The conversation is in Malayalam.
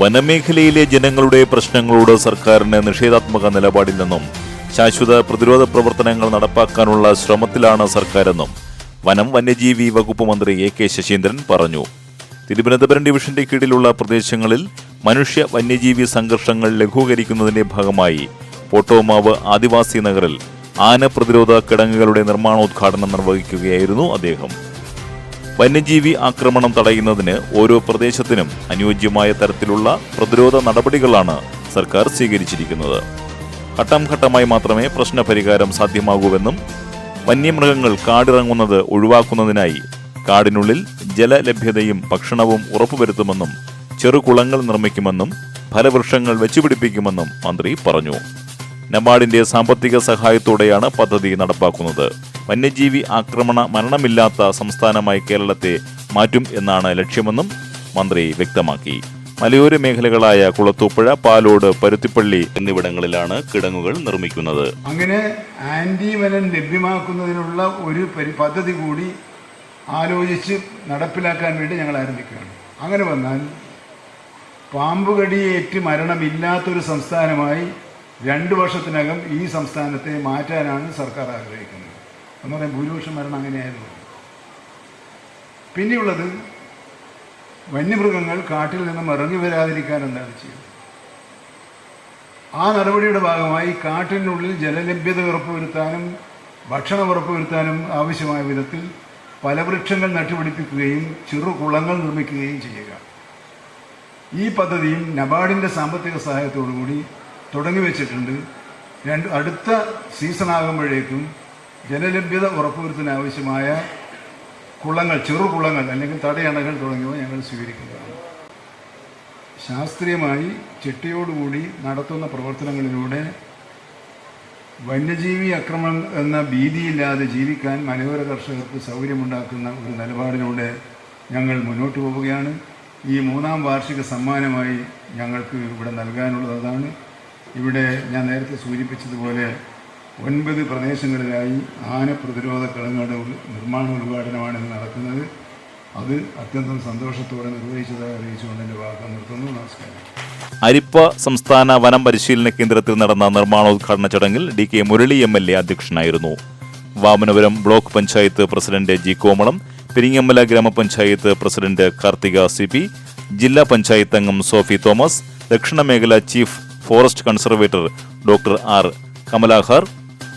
വനമേഖലയിലെ ജനങ്ങളുടെ പ്രശ്നങ്ങളോട് സർക്കാരിന് നിഷേധാത്മക നിലപാടിൽ നിന്നും ശാശ്വത പ്രതിരോധ പ്രവർത്തനങ്ങൾ നടപ്പാക്കാനുള്ള ശ്രമത്തിലാണ് സർക്കാരെന്നും വനം വന്യജീവി വകുപ്പ് മന്ത്രി എ കെ ശശീന്ദ്രൻ പറഞ്ഞു. തിരുവനന്തപുരം ഡിവിഷന്റെ കീഴിലുള്ള പ്രദേശങ്ങളിൽ മനുഷ്യ വന്യജീവി സംഘർഷങ്ങൾ ലഘൂകരിക്കുന്നതിന്റെ ഭാഗമായി പോട്ടോമാവ് ആദിവാസി നഗറിൽ ആന പ്രതിരോധ കിടങ്ങുകളുടെ നിർമ്മാണോദ്ഘാടനം നിർവഹിക്കുകയായിരുന്നു അദ്ദേഹം. വന്യജീവി ആക്രമണം തടയുന്നതിന് ഓരോ പ്രദേശത്തിനും അനുയോജ്യമായ തരത്തിലുള്ള പ്രതിരോധ നടപടികളാണ് സർക്കാർ സ്വീകരിച്ചിരിക്കുന്നത്. ഘട്ടം ഘട്ടമായി മാത്രമേ പ്രശ്നപരിഹാരം സാധ്യമാകൂവെന്നും വന്യമൃഗങ്ങൾ കാടിറങ്ങുന്നത് ഒഴിവാക്കുന്നതിനായി കാടിനുള്ളിൽ ജലലഭ്യതയും ഭക്ഷണവും ഉറപ്പുവരുത്തുമെന്നും ചെറുകുളങ്ങൾ നിർമ്മിക്കുമെന്നും ഫലവൃക്ഷങ്ങൾ വെച്ചുപിടിപ്പിക്കുമെന്നും മന്ത്രി പറഞ്ഞു. നബാർഡിന്റെ സാമ്പത്തിക സഹായത്തോടെയാണ് പദ്ധതി നടപ്പാക്കുന്നത്. വന്യജീവി ആക്രമണ മരണമില്ലാത്ത സംസ്ഥാനമായി കേരളത്തെ മാറ്റും എന്നാണ് ലക്ഷ്യമെന്നും മന്ത്രി വ്യക്തമാക്കി. മലയോര മേഖലകളായ കുളത്തൂപ്പുഴ പാലോട് പരുത്തിപ്പള്ളി എന്നിവിടങ്ങളിലാണ് കിടങ്ങുകൾ നിർമ്മിക്കുന്നത്. അങ്ങനെ ആന്റി വനം ലഭ്യമാക്കുന്നതിനുള്ള ഒരു പദ്ധതി കൂടി ആലോചിച്ച് നടപ്പിലാക്കാൻ വേണ്ടി ഞങ്ങൾ ആരംഭിക്കുകയാണ്. അങ്ങനെ വന്നാൽ പാമ്പ് കടിയേറ്റ് മരണമില്ലാത്തൊരു സംസ്ഥാനമായി രണ്ട് വർഷത്തിനകം ഈ സംസ്ഥാനത്തെ മാറ്റാനാണ് സർക്കാർ ആഗ്രഹിക്കുന്നത്. എന്ന് പറയാൻ ഭൂരിപക്ഷം മരണം അങ്ങനെയായിരുന്നു. പിന്നെയുള്ളത് വന്യമൃഗങ്ങൾ കാട്ടിൽ നിന്നും ഇറങ്ങി വരാതിരിക്കാൻ എന്താണ് ചെയ്യുന്നത്? ആ നടപടിയുടെ ഭാഗമായി കാട്ടിനുള്ളിൽ ജലലഭ്യത ഉറപ്പുവരുത്താനും ഭക്ഷണം ഉറപ്പുവരുത്താനും ആവശ്യമായ വിധത്തിൽ പല വൃക്ഷങ്ങൾ നട്ടുപിടിപ്പിക്കുകയും ചെറു കുളങ്ങൾ നിർമ്മിക്കുകയും ചെയ്യുക. ഈ പദ്ധതിയും നബാർഡിന്റെ സാമ്പത്തിക സഹായത്തോടുകൂടി തുടങ്ങി വെച്ചിട്ടുണ്ട്. രണ്ട് അടുത്ത സീസൺ ആകുമ്പോഴേക്കും ജലലഭ്യത ഉറപ്പുവരുത്തുന്ന ആവശ്യമായ കുളങ്ങൾ ചെറുകുളങ്ങൾ അല്ലെങ്കിൽ തടയണകൾ തുടങ്ങിയവ ഞങ്ങൾ സ്വീകരിക്കുന്നതാണ്. ശാസ്ത്രീയമായി ചിട്ടയോടുകൂടി നടത്തുന്ന പ്രവർത്തനങ്ങളിലൂടെ വന്യജീവി ആക്രമണം എന്ന ഭീതിയില്ലാതെ ജീവിക്കാൻ മലയോര കർഷകർക്ക് സൗകര്യമുണ്ടാക്കുന്ന ഒരു നിലപാടിലൂടെ ഞങ്ങൾ മുന്നോട്ട് പോവുകയാണ്. ഈ മൂന്നാം വാർഷിക സമ്മാനമായി ഞങ്ങൾക്ക് ഇവിടെ നൽകാനുള്ളതാണ് ഇവിടെ ഞാൻ നേരത്തെ സൂചിപ്പിച്ചതുപോലെ ഒൻപത് പ്രദേശങ്ങളിലായി ആന പ്രതിരോധ കളങ്ങളുടെ നിർമ്മാണ ഉദ്ഘാടനമാണ് ഇന്ന് നടക്കുന്നത്. അത് അത്യന്തം സന്തോഷത്തോടെ നിർവഹിച്ചതായി അറിയിച്ചുകൊണ്ട് എന്റെ വാക്ക് നിർത്തുന്നു. നമസ്കാരം. അരിപ്പ സംസ്ഥാന വനം പരിശീലന കേന്ദ്രത്തിൽ നടന്ന നിർമ്മാണോദ്ഘാടന ചടങ്ങിൽ D K Murali M L A അധ്യക്ഷനായിരുന്നു. Vamanapuram block panchayat president G Komalam Peringammala ഗ്രാമപഞ്ചായത്ത് പ്രസിഡന്റ് കാർത്തിക സി പി ജില്ലാ പഞ്ചായത്ത് അംഗം സോഫി തോമസ് ദക്ഷിണ മേഖല chief forest conservator doctor R Kamalahar